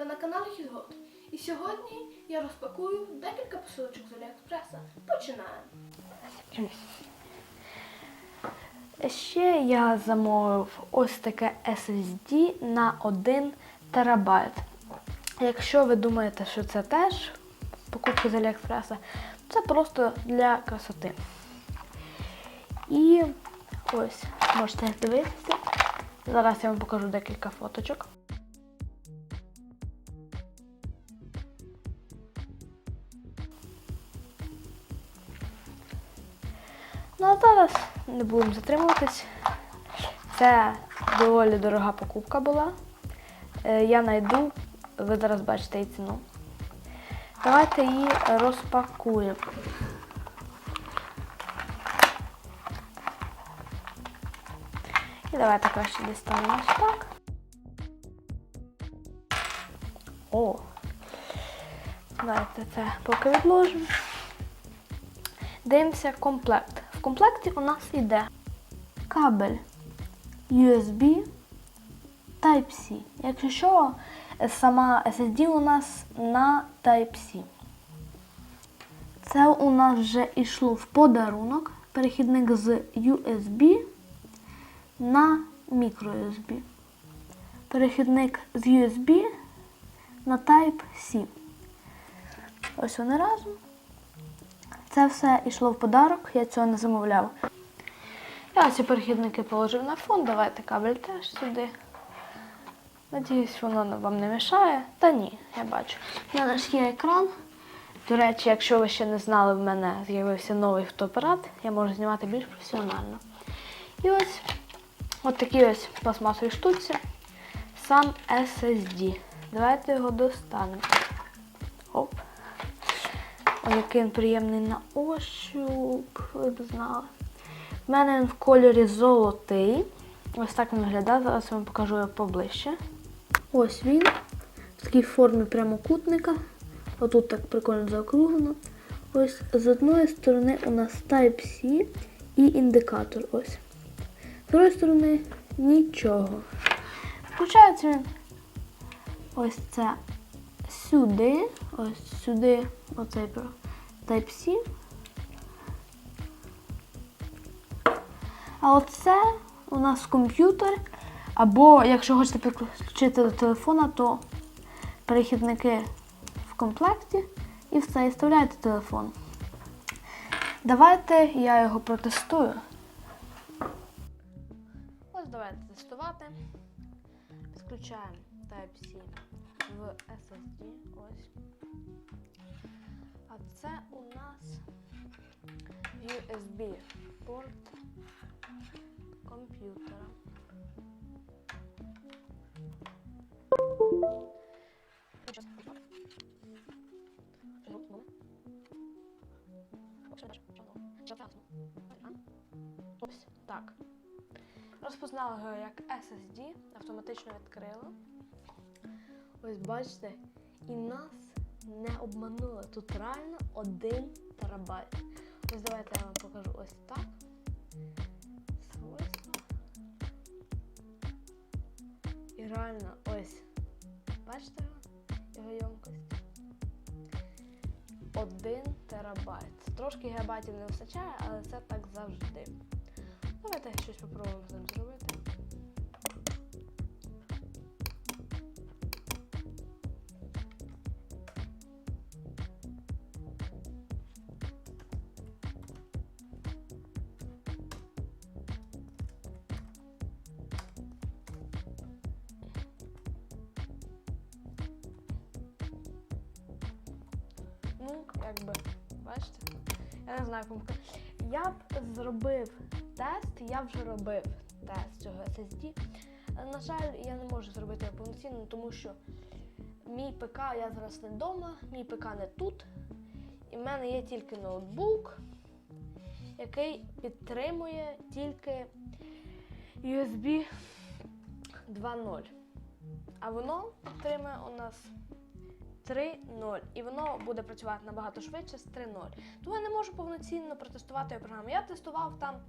Ви на каналі Хідгот. І сьогодні я розпакую декілька посилочок з Аліекспреса. Починаємо. Ще я замовив ось таке SSD на 1 терабайт. Якщо ви думаєте, що це теж покупка з Аліекспреса, це просто для красоти. І ось можете дивитися. Зараз я вам покажу декілька фоточок. Ну а зараз не будемо затримуватись. Це доволі дорога покупка була. Е, Я знайду, ви зараз бачите її ціну. Давайте її розпакуємо. І давайте краще дістанемо так. О! Давайте це поки відложимо. Дивимося комплект. В комплекті у нас йде кабель USB Type-C. Якщо що, сама SSD у нас на Type-C. Це у нас вже йшло в подарунок. Перехідник з USB на microUSB. Перехідник з USB на Type-C. Ось вони разом. Це все йшло в подарок, я цього не замовляв. Я ці перехідники положив на фон, давайте кабель теж сюди. Надіюсь, воно вам не мішає. Та ні, я бачу. У мене ж є екран. До речі, якщо ви ще не знали, в мене з'явився новий фотоапарат, я можу знімати більш професіонально. І ось от такі ось пластмасові штуці. Сам SSD. Давайте його достанемо. Оп. Який він приємний на ощуп, ви б знали. У мене він в кольорі золотий. Ось так він виглядає. Зараз я вам покажу його поближче. Ось він. В такій формі прямокутника. Отут так прикольно заокруглено. Ось з одної сторони у нас Type-C і індикатор. Ось. З другої сторони нічого. Включається він ось це сюди, ось сюди, оцей Type-C. А оце у нас комп'ютер. Або, якщо хочете підключити до телефона, то перехідники в комплекті і все, і вставляєте телефон. Давайте я його протестую. Ось давайте тестувати. Підключаємо Type-C в SSD. Ось. А це у нас USB порт комп'ютера. Ось так. Розпознала його як SSD, автоматично відкрила. Ось бачите, і нас не обманули. Тут реально 1 терабайт. Ось давайте я вам покажу ось так. Свойства. І реально ось. Бачите його ємкость? 1 терабайт. Трошки гігабайтів не вистачає, але це так завжди. Давайте щось спробуємо з ним зробити. Ну, якби, бачите? Я не знаю, кому. Я б зробив тест, я вже робив тест цього SSD. На жаль, я не можу зробити його повноцінно, тому що мій ПК, я зараз не вдома, мій ПК не тут. І в мене є тільки ноутбук, який підтримує тільки USB 2.0. А воно підтримує у нас 3.0. І воно буде працювати набагато швидше з 3.0. Тому я не можу повноцінно протестувати його програму. Я тестував там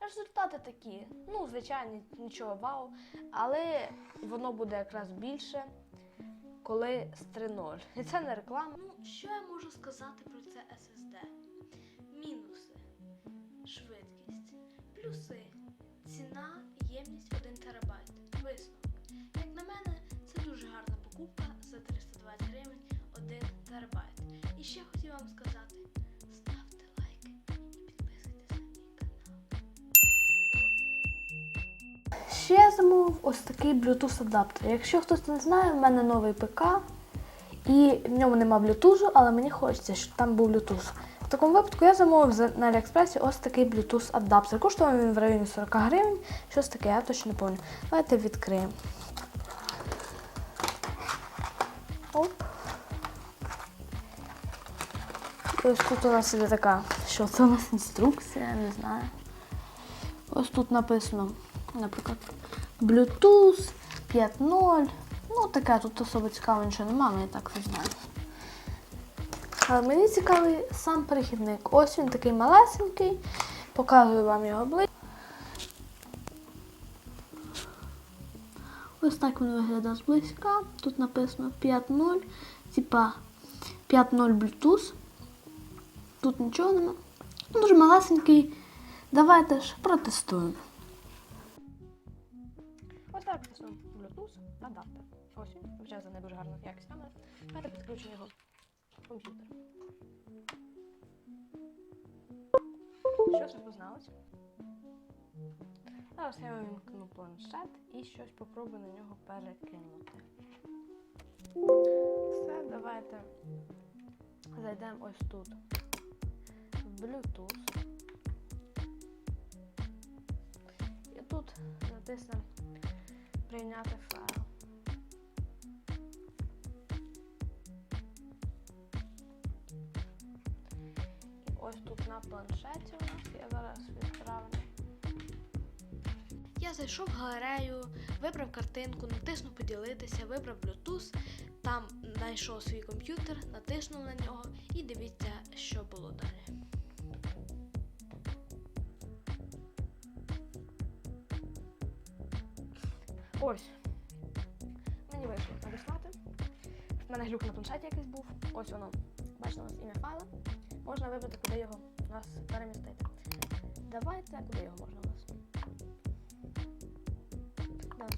результати такі. Ну, звичайно, нічого вау. Але воно буде якраз більше. коли з 3.0. І це не реклама. Ну, що я можу сказати про це SSD? Мінуси, швидкість, плюси, ціна, ємність 1 терабайт. Висновок. Ще хотів вам сказати: ставте лайки і підписуйтесь на мій канал. Ще замовив ось такий Bluetooth адаптер. Якщо хтось не знає, в мене новий ПК, і в ньому нема Bluetooth, але мені хочеться, щоб там був Bluetooth. В такому випадку я замовив за- на Аліекспресі ось такий Bluetooth адаптер. Коштував він в районі 40 гривень. Щось таке, я точно не пам'ятаю. Давайте відкриємо. Оп. Ось тут у нас іде така, що це у нас інструкція, не знаю. Ось тут написано, наприклад, Bluetooth 5.0. Ну, таке тут особо цікаво нічого немає, я так це знаю. Але мені цікавий сам перехідник. Ось він такий малесенький. Показую вам його ближче. Ось так він виглядає зблизька. Тут написано 5.0, типа 5.0 Bluetooth. Тут нічого нема. Ну, Дуже малесенький. Давайте ж протестуємо. Ось так написано Bluetooth адаптер. Ось він. Вже за не дуже гарна якість камери. Давайте підключимо його комп'ютер. Щось розпозналось. Зараз я вимкну планшет і щось попробую на нього перекинути. Все, давайте зайдемо ось тут. Bluetooth. І тут натиснемо прийняти файл. І ось тут на планшеті у нас я зараз відправлю. Я зайшов в галерею, вибрав картинку, натиснув поділитися, вибрав Bluetooth, там знайшов свій комп'ютер, натиснув на нього і дивіться, що було далі. Ось. Мені вийшло надіслати. В мене глюк на планшеті якийсь був. Ось воно. Бачите, у нас ім'я файла. Можна вибрати, куди його у нас перемістити. Давайте, куди його можна у нас? Ну,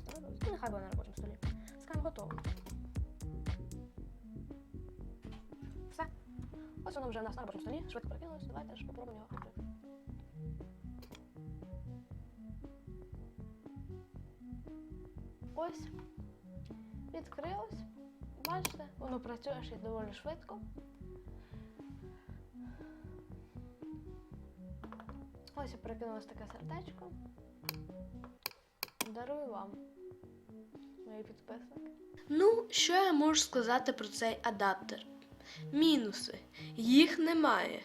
нехай буде на робочому столі. Скан готово. Все. Ось воно вже у нас на робочому столі. Швидко перекинулось. Давайте ж попробуємо його Ось. Відкрилось. Бачите, воно працює ще доволі швидко. Ось я перекинулось таке сердечко. Дарую вам, мої підписники. Ну, що я можу сказати про цей адаптер? Мінуси. Їх немає.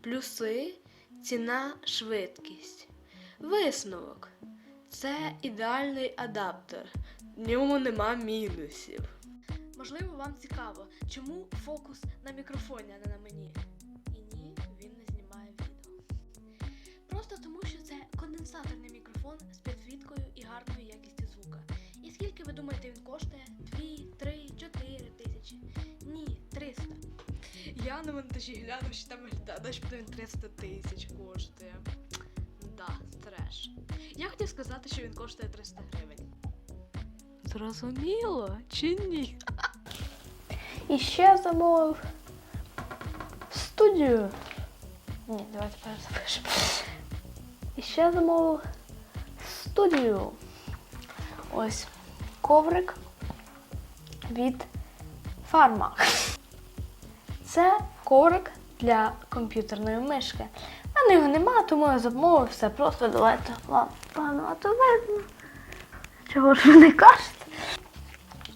Плюси ціна, швидкість. Висновок. Це ідеальний адаптер. В ньому нема мінусів. Можливо, вам цікаво, чому фокус на мікрофоні, а не на мені. І ні, він не знімає відео. Просто тому, що це конденсаторний мікрофон з підсвіткою і гарною якістю звука. І скільки ви думаєте він коштує? 2, 3, 4 тисячі? Ні, 300. Я на монтажі глянув, що там начебто він 300 тисяч коштує. Да, треш. Я хотів сказати, що він коштує 300 гривень. Зрозуміло чи ні? І ще замовив студію. Ні, давайте перезапишемо. І ще замовив студію. Ось коврик від фарма. Це коврик для комп'ютерної мишки. Мене його нема, тому я замовив все. Просто давайте вам пану, а то видно. Чого ж ви не кажете?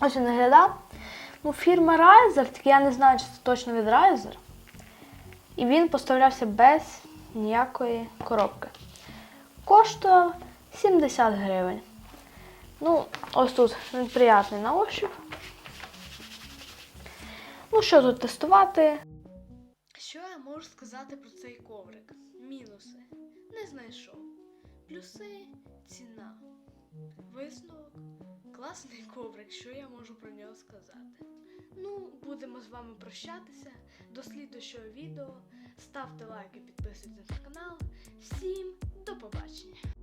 Ось він виглядав. Ну, фірма Riser, тільки я не знаю, чи це точно від Riser. І він поставлявся без ніякої коробки. Коштував 70 гривень. Ну, ось тут він приятний на ощупь. Ну, що тут тестувати? Що я можу сказати про цей коврик? Мінуси. Не знайшов. Плюси ціна. Висновок. Класний коврик, що я можу про нього сказати. Ну, будемо з вами прощатися. До слідущого відео. Ставте лайки, підписуйтесь на канал. Всім до побачення!